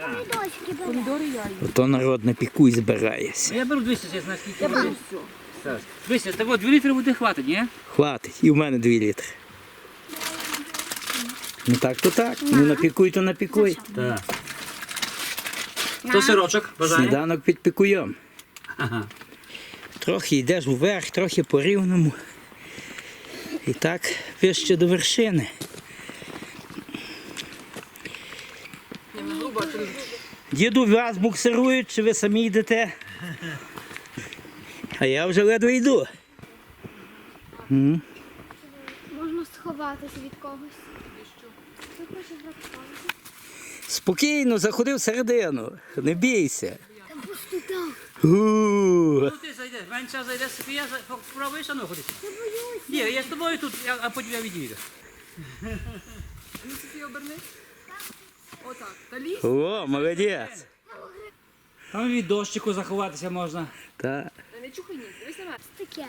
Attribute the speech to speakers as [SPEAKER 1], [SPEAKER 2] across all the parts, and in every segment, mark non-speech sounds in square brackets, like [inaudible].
[SPEAKER 1] Помідорчики бере.
[SPEAKER 2] Ото народ на пікуй збирається.
[SPEAKER 3] Я беру 200, я знаю, скільки.
[SPEAKER 4] Я беру все.
[SPEAKER 3] Дивися, того 2 літри буде хватить, ні?
[SPEAKER 2] Хватить. І в мене 2 літри. Ну так, то так. Ну напікуй, то напікуй.
[SPEAKER 3] Так. То сирочок, бажає?
[SPEAKER 2] Сніданок під пікуєм.
[SPEAKER 3] Ага.
[SPEAKER 2] Трохи йдеш вверх, трохи по рівному. І так вище до вершини.
[SPEAKER 4] Я не грубо, а ти
[SPEAKER 2] Діду, вас буксирують, чи ви самі йдете? А я вже ледве йду.
[SPEAKER 1] Можна сховатися від когось.
[SPEAKER 2] Спокійно, заходи всередину. Не бійся.
[SPEAKER 1] Там пустота.
[SPEAKER 2] У.
[SPEAKER 3] Ну ти зайдеш, менше зайде Софія, попробуєш, а ну ходити.
[SPEAKER 1] Я боюсь.
[SPEAKER 3] Ні, я з тобою тут, а потім я відійду.
[SPEAKER 4] Ну, Софія, оберни. Отак. Та.
[SPEAKER 2] О, молодець.
[SPEAKER 3] Там від дощику заховатися можна.
[SPEAKER 2] Та.
[SPEAKER 4] Та не чухай ні, дивись на мене.
[SPEAKER 1] Таке.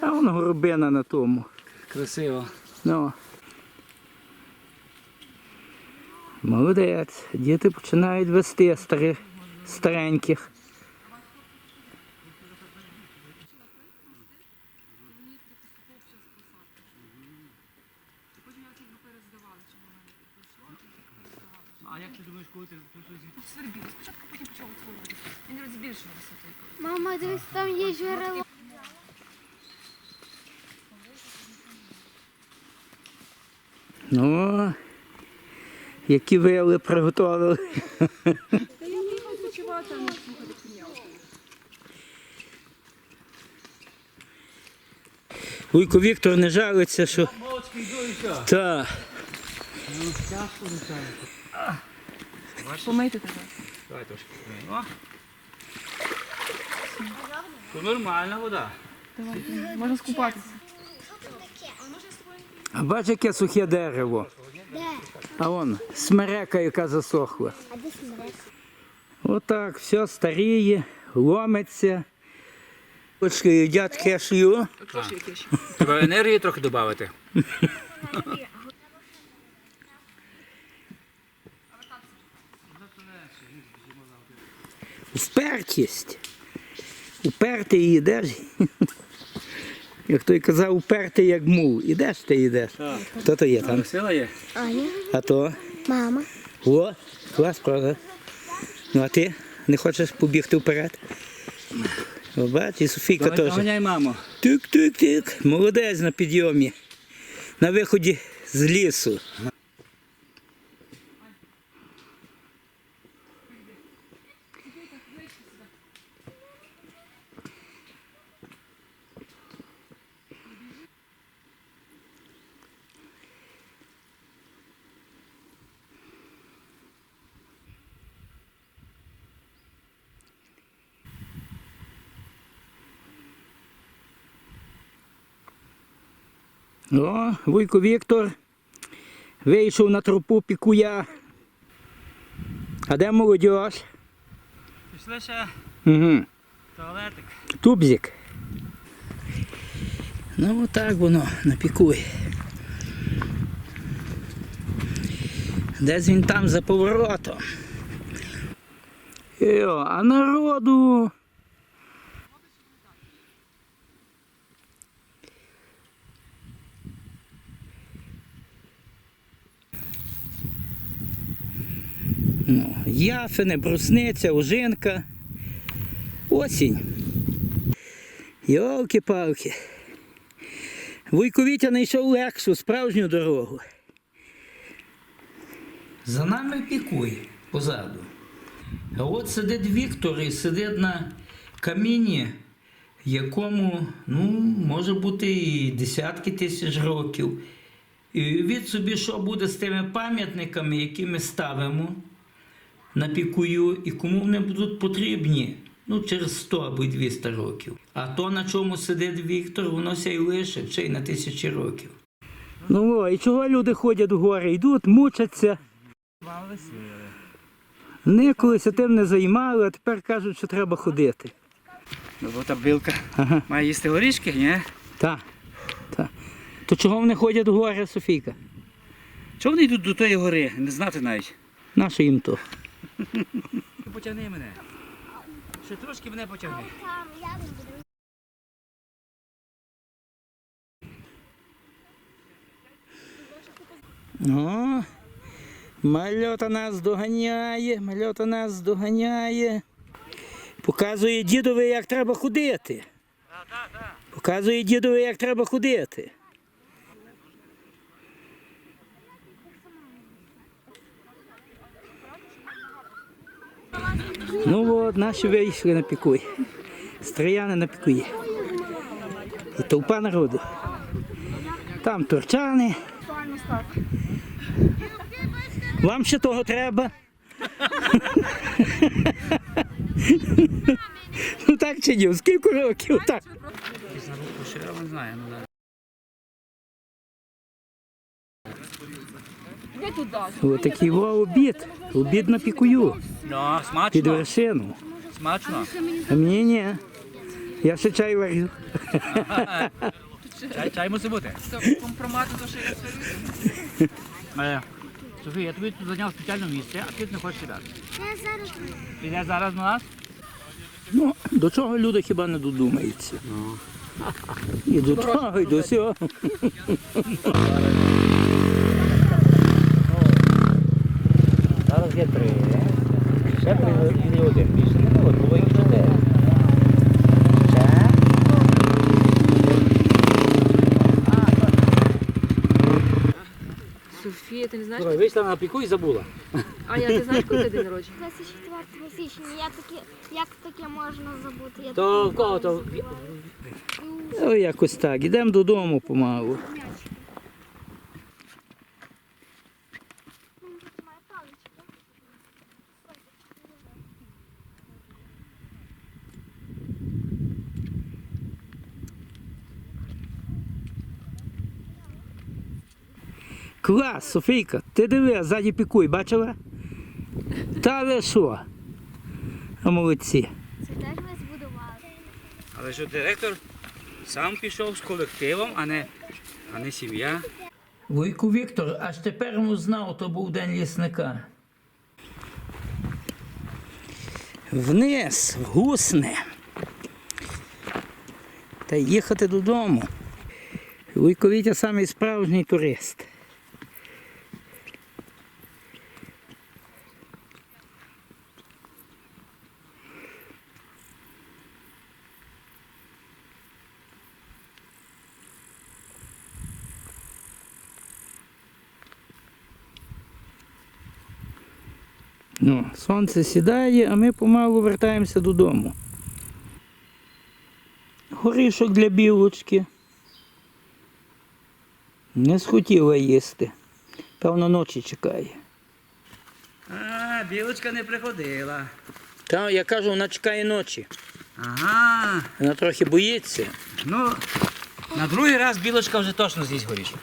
[SPEAKER 2] А воно горбина на тому.
[SPEAKER 3] Красиво.
[SPEAKER 2] Ну. Молодець. Діти починають вести старих, стареньких.
[SPEAKER 3] А як ти думаєш, коли ти тут
[SPEAKER 4] Свербіло. Спочатку потім почав відсвоюватися. Він розбільшив висоту.
[SPEAKER 1] Мама, дивись, там є джерело.
[SPEAKER 2] Ну, які вили приготували.
[SPEAKER 4] Та я не хочу а не слухати куняв.
[SPEAKER 2] Вуйко Віктор не жалиться, що.
[SPEAKER 3] Молочки йду і все.
[SPEAKER 2] Та.
[SPEAKER 3] Тяжко звичайно.
[SPEAKER 4] Помийте тебе.
[SPEAKER 3] Давай трошки. О. Тут нормальна вода.
[SPEAKER 4] Давай. Можна скупатися.
[SPEAKER 2] А бач, яке сухе дерево.
[SPEAKER 1] Де?
[SPEAKER 2] А вон смерека, яка засохла.
[SPEAKER 1] А де смерек?
[SPEAKER 2] Отак, все старіє, ломиться. Очки їдять кешю.
[SPEAKER 3] Треба енергії трохи додати. [laughs]
[SPEAKER 2] Впертість. Упертий їдеш. [laughs] Як той казав, упертий як мул. Ідеш ти йдеш. Хто то є там?
[SPEAKER 3] Сила є?
[SPEAKER 1] Аня.
[SPEAKER 2] А то?
[SPEAKER 1] Мама.
[SPEAKER 2] О, клас, правда. Ну а ти не хочеш побігти вперед? Бач, і Софійка
[SPEAKER 3] Давай,
[SPEAKER 2] теж.
[SPEAKER 3] доганяй маму.
[SPEAKER 2] Тик-тик-тик. Молодець на підйомі. На виході з лісу. О, Вуйко Віктор вийшов на тропу пікуя. А де молодь?
[SPEAKER 3] Пішли ще
[SPEAKER 2] Угу.
[SPEAKER 3] туалетик.
[SPEAKER 2] Тубзик. Ну отак воно напікує. Десь він там за поворотом. Йо, а народу. Ну, яфине, брусниця, ожинка. Осінь. Йолки-палки. Вуйко Вітя знайшов легшу, справжню дорогу. За нами пікує позаду. А от сидить Віктор і сидить на каміні, якому ну, може бути і десятки тисяч років. І від собі, що буде з тими пам'ятниками, які ми ставимо на пікую, і кому вони будуть потрібні. Ну, через 100 або 200 років. А то, на чому сидить Віктор, воно ся й лише ще й на тисячі років. Ну о, і чого люди ходять в гори, йдуть, мучаться. Не колись тим не займали, а тепер кажуть, що треба ходити.
[SPEAKER 3] Ну, бо та білка
[SPEAKER 2] Ага.
[SPEAKER 3] має їсти горішки, ні?
[SPEAKER 2] Так, так. То чого вони ходять в гори, Софійка?
[SPEAKER 3] Чого вони йдуть до тої гори? Не знати навіть.
[SPEAKER 2] Нащо їм то? [laughs]
[SPEAKER 3] Потягни мене. Ще трошки мене потягни.
[SPEAKER 2] О, мальота нас доганяє, мальота нас доганяє. Показує дідові, як треба ходити. Показує дідові, як треба ходити. Ну от, наші вийшли на пікуй. Стріяни на пікуї. Толпа народу. Там турчани. Вам ще того треба? ну так чи ні? Скільки років так? Ось такий во обід. Обід на пікую.
[SPEAKER 3] Ну,
[SPEAKER 2] Під
[SPEAKER 3] смачно.
[SPEAKER 2] вершину.
[SPEAKER 3] Смачно.
[SPEAKER 2] А мені ні. Я ще чай варю. [laughs]
[SPEAKER 3] Чай, чай мусить бути.
[SPEAKER 4] Компромати, то що.
[SPEAKER 3] Е, Софія, я тобі тут зайняв спеціальне місце, а ти не хочеш сідати.
[SPEAKER 1] Я зараз
[SPEAKER 3] Піде зараз на нас?
[SPEAKER 2] Ну, до чого люди хіба не додумаються? І до того, і до всього.
[SPEAKER 3] Зараз є три. Ще три один. Більше не було, було їх чотири. Ще.
[SPEAKER 4] Софія, ти не знаєш?
[SPEAKER 3] Слухай, вийшла на піку і забула.
[SPEAKER 4] А я ти знаєш, коли ти день народження?
[SPEAKER 1] 24 січня. Як таке, як таке можна забути? Я
[SPEAKER 3] То
[SPEAKER 1] таке
[SPEAKER 3] в кого то?
[SPEAKER 2] О, якось так. Ідемо додому помалу. Клас, Софійка, ти диви, а ззаді пікуй, бачила? Та ви що? А молодці.
[SPEAKER 1] Це теж ми збудували.
[SPEAKER 3] Але що директор сам пішов з колективом, а не, а не сім'я.
[SPEAKER 2] Вуйку Віктор, аж тепер він знав, то був день лісника. Вниз, в гусне. Та їхати додому. Вуйко Вітя самий справжній турист. Ну, сонце сідає, а ми помалу вертаємося додому. Горішок для білочки. Не схотіла їсти. Певно, ночі чекає.
[SPEAKER 3] А, білочка не приходила.
[SPEAKER 2] Та я кажу, вона чекає ночі.
[SPEAKER 3] Ага.
[SPEAKER 2] Вона трохи боїться.
[SPEAKER 3] Ну, на другий раз білочка вже точно з'їсть горішок.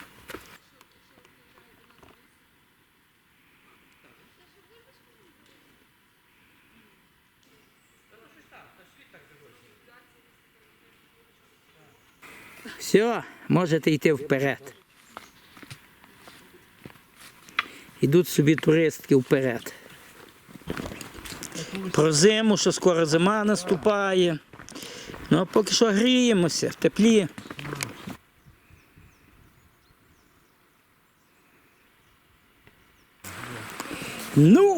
[SPEAKER 2] Все, можете йти вперед. Ідуть собі туристки вперед. Про зиму, що скоро зима наступає. Ну а поки що гріємося в теплі. Ну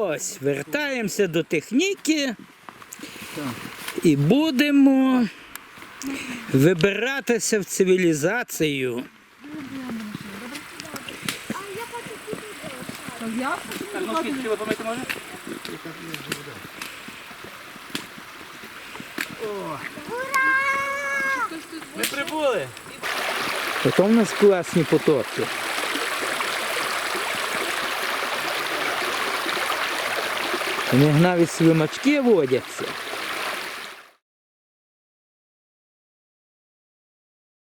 [SPEAKER 2] ось, вертаємося до техніки і будемо вибиратися в цивілізацію.
[SPEAKER 1] Я?
[SPEAKER 3] Ми прибули.
[SPEAKER 2] Ото в нас класні потоки. У них навіть слимачки водяться.